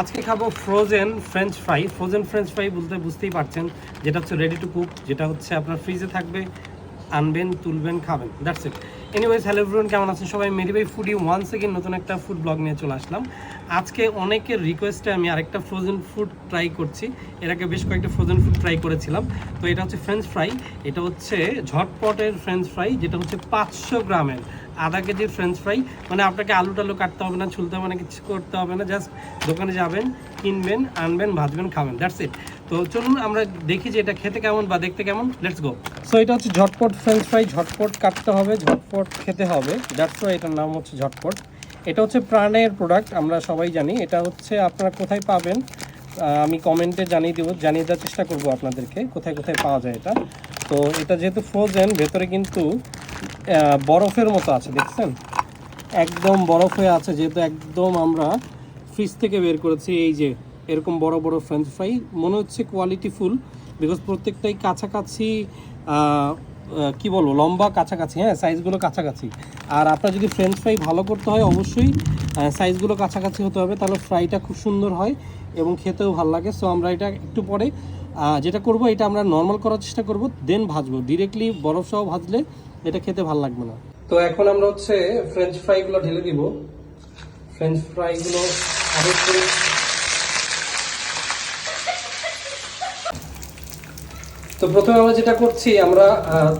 আজকে খাব frozen french fry frozen french fry বলতে বুঝতেই পারছেন, যেটা হচ্ছে রেডি টু কুক যেটা হচ্ছে আপনার ফ্রিজে থাকবে, আনবেন, তুলবেন, খাবেন that's it anyways hello everyone কেমন আছেন সবাই? মেরিবাই ফুডি ওয়ান সেকেন্ড নতুন একটা ফুড ব্লগ নিয়ে চলে আসলাম। আজকে অনেকের রিকোয়েস্টে আমি আরেকটা ফ্রোজেন ফুড ট্রাই করছি। এর আগে বেশ কয়েকটা ফ্রোজেন ফুড ট্রাই করেছিলাম। তো এটা হচ্ছে ফ্রেঞ্চ ফ্রাই এটা হচ্ছে ঝটপটের ফ্রেঞ্চ ফ্রাই যেটা হচ্ছে পাঁচশো গ্রামের আধা কেজির ফ্রেঞ্চ ফ্রাই মানে আপনাকে আলু টালু কাটতে হবে না, ছুলতে হবে না, কিছু করতে হবে না জাস্ট দোকানে যাবেন, কিনবেন, আনবেন, ভাজবেন, খাবেন দ্যাটস ইট তো চলুন আমরা দেখি যে এটা খেতে কেমন বা দেখতে কেমন। লেটস গো সো এটা হচ্ছে ঝটপট ফ্রেঞ্চ ফ্রাই ঝটপট কাটতে হবে, ঝটপট খেতে হবে দ্যাটস ওয়াই এটার নাম হচ্ছে ঝটপট। এটা হচ্ছে প্রাণের প্রোডাক্ট আমরা সবাই জানি। এটা হচ্ছে আপনারা কোথায় পাবেন আমি কমেন্টে জানিয়ে দেবো, জানিয়ে দেওয়ার চেষ্টা করব আপনাদেরকে, কোথায় কোথায় পাওয়া যায় এটা। তো এটা যেহেতু ফ্রোজেন ভেতরে কিন্তু বরফের মতো আছে, দেখছেন? একদম বরফ হয়ে আছে, যেহেতু একদম আমরা ফ্রিজ থেকে বের করেছি, এই যে এরকম বড় বড় ফ্রেঞ্চ ফ্রাই মনে হচ্ছে কোয়ালিটি ফুল বিকজ প্রত্যেকটাই কাছাকাছি কি বলব, লম্বা, কাছাকাছি হ্যাঁ সাইজগুলো কাছাকাছি। আর আপনার যদি ফ্রেঞ্চ ফ্রাই ভালো করতে হয়, অবশ্যই সাইজগুলো কাছাকাছি হতে হবে, তাহলে ফ্রাইটা খুব সুন্দর হয় এবং খেতেও ভালো লাগে। সো আমরা এটা একটু পরে যেটা করব, এটা আমরা নর্মাল করার চেষ্টা করব দেন ভাজবো। ডিরেক্টলি বরফ সহ ভাজলে এটা খেতে ভালো লাগবে না। তো এখন আমরা হচ্ছে ফ্রেঞ্চ ফ্রাইগুলো ঢেলে দিব। ফ্রেঞ্চ ফ্রাইগুলো তো প্রথমে আমরা যেটা করছি, আমরা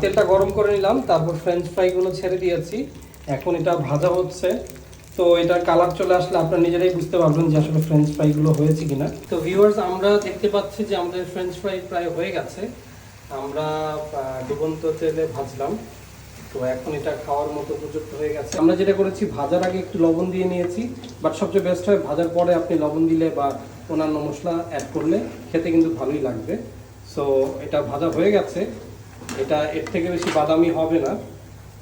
তেলটা গরম করে নিলাম, তারপর ফ্রেঞ্চ ফ্রাইগুলো ছেড়ে দিয়েছি। এখন এটা ভাজা হচ্ছে। তো এটা কালার চলে আসলে আপনারা নিজেরাই বুঝতে পারবেন যে আসলে ফ্রেঞ্চ ফ্রাইগুলো হয়েছে কিনা। তো ভিউয়ার্স আমরা দেখতে পাচ্ছি যে আমাদের ফ্রেঞ্চ ফ্রাই প্রায় হয়ে গেছে। আমরা ডুবন্ত তেলে ভাজলাম। তো এখন এটা খাওয়ার মতো উপযুক্ত হয়ে গেছে। আমরা যেটা করেছি, ভাজার আগে একটু লবণ দিয়ে নিয়েছি। বাট সবচেয়ে বেস্ট হয়, ভাজার পরে আপনি লবণ দিলে বা অন্যান্য মশলা অ্যাড করলে খেতে কিন্তু ভালোই লাগবে। সো এটা ভাজা হয়ে গেছে। এটা এর থেকে বেশি বাদামি হবে না।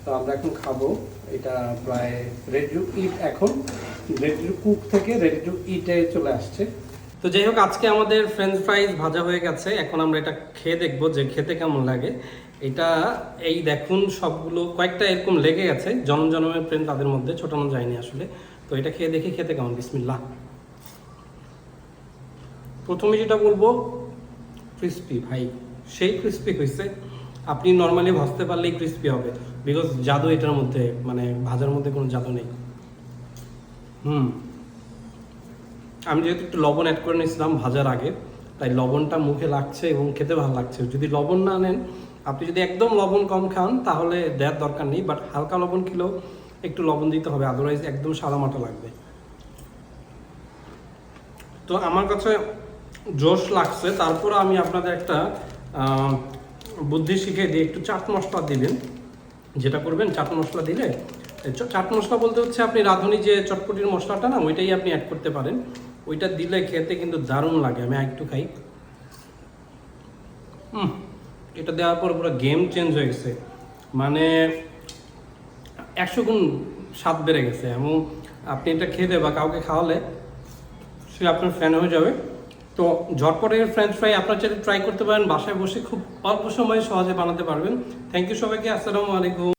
তো আমরা এখন খাব। এটা প্রায় রেডি টু ইট এখন। রেডি টু কুক থেকে রেডি টু ইটে চলে আসছে। তো যাই হোক, আজকে আমাদের ফ্রেঞ্চ ফ্রাইজ ভাজা হয়ে গেছে। এখন আমরা এটা খেয়ে দেখব যে খেতে কেমন লাগে। এটা এই দেখুন সবগুলো, কয়েকটা এরকম লেগে গেছে। জনম জনমের প্রেম তাদের মধ্যে, ছোটানো যায়নি আসলে। তো এটা খেয়ে দেখি খেতে কেমন। বিসমিল্লাহ। প্রথমে যেটা বলব ক্রিস্পি ভাই। সেই ক্রিস্পি হয়েছে আপনি নর্মালি ভাজতে পারলেই ক্রিস্পি হবে। বিকজ জাদু এটার মধ্যে মানে ভাজার মধ্যে কোনো জাদু নেই। হুম। আমি যেহেতু একটু লবণ অ্যাড করে নিয়েছিলাম ভাজার আগে, তাই লবণটা মুখে লাগছে এবং খেতে ভালো লাগছে। যদি লবণ না নেন, আপনি যদি একদম লবণ কম খান, তাহলে দেওয়ার দরকার নেই। বাট হালকা লবণ খেলেও একটু লবণ দিতে হবে আদারওয়াইজ একদম সাদা মাটা লাগবে। তো আমার কাছে জোশ লাগছে। তারপর আমি আপনাদের একটা বুদ্ধি শিখিয়ে দিই। একটু চাট মশলা দিবেন। যেটা করবেন, চাট মশলা দিলে চাট মশলা বলতে হচ্ছে আপনি রাঁধুনি যে চটপটির মশলাটা না, ওইটাই আপনি অ্যাড করতে পারেন। ওইটা দিলে খেতে কিন্তু দারুণ লাগে, আমি একটু খাই। হুম এটা দেওয়ার পর পুরো গেম চেঞ্জ হয়ে গেছে। মানে একশো গুণ স্বাদ বেড়ে গেছে। এবং আপনি এটা খেতে বা কাউকে খাওয়ালে, সে আপনার ফ্যান হয়ে যাবে। তো ঝটপটের ফ্রেঞ্চ ফ্রাই আপনার চাইলে ট্রাই করতে পারেন, বাসায় বসে খুব অল্প সময়ে সহজে বানাতে পারবেন। থ্যাংক ইউ সবাইকে, আসসালামু আলাইকুম।